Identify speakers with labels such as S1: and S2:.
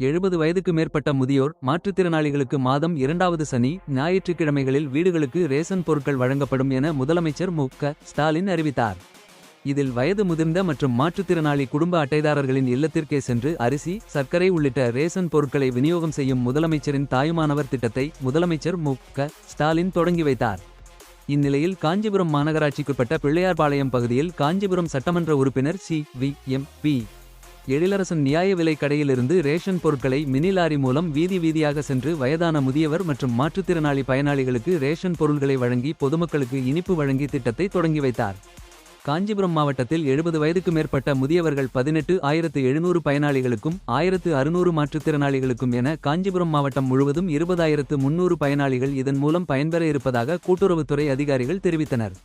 S1: எழுபது வயதுக்கு மேற்பட்ட முதியோர் மாற்றுத்திறனாளிகளுக்கு மாதம் இரண்டாவது சனி ஞாயிற்றுக்கிழமைகளில் வீடுகளுக்கு ரேசன் பொருட்கள் வழங்கப்படும் என முதலமைச்சர் மு. க. ஸ்டாலின் அறிவித்தார். இதில் வயது முதிர்ந்த மற்றும் மாற்றுத்திறனாளி குடும்ப அட்டைதாரர்களின் இல்லத்திற்கே சென்று அரிசி சர்க்கரை உள்ளிட்ட ரேசன் பொருட்களை விநியோகம் செய்யும் முதலமைச்சரின் தாயுமானவர் திட்டத்தை முதலமைச்சர் மு. க. ஸ்டாலின் தொடங்கி வைத்தார். இந்நிலையில் காஞ்சிபுரம் மாநகராட்சிக்குட்பட்ட பிள்ளையார்பாளையம் பகுதியில் காஞ்சிபுரம் சட்டமன்ற உறுப்பினர் C. We. M. B. Ezhilarasan நியாய விலை கடையிலிருந்து ரேஷன் பொருட்களை மினி லாரி மூலம் வீதி வீதியாக சென்று வயதான முதியவர் மற்றும் மாற்றுத்திறனாளி பயனாளிகளுக்கு ரேஷன் பொருள்களை வழங்கி பொதுமக்களுக்கு இனிப்பு வழங்கி திட்டத்தை தொடங்கி வைத்தார். காஞ்சிபுரம் மாவட்டத்தில் எழுபது வயதுக்கு மேற்பட்ட முதியவர்கள் பதினெட்டு ஆயிரத்து எழுநூறு பயனாளிகளுக்கும் ஆயிரத்து அறுநூறு மாற்றுத்திறனாளிகளுக்கும் என காஞ்சிபுரம் மாவட்டம் முழுவதும் இருபதாயிரத்து முன்னூறு பயனாளிகள் இதன் மூலம் பயன்பெற இருப்பதாக கூட்டுறவுத்துறை அதிகாரிகள் தெரிவித்தனர்.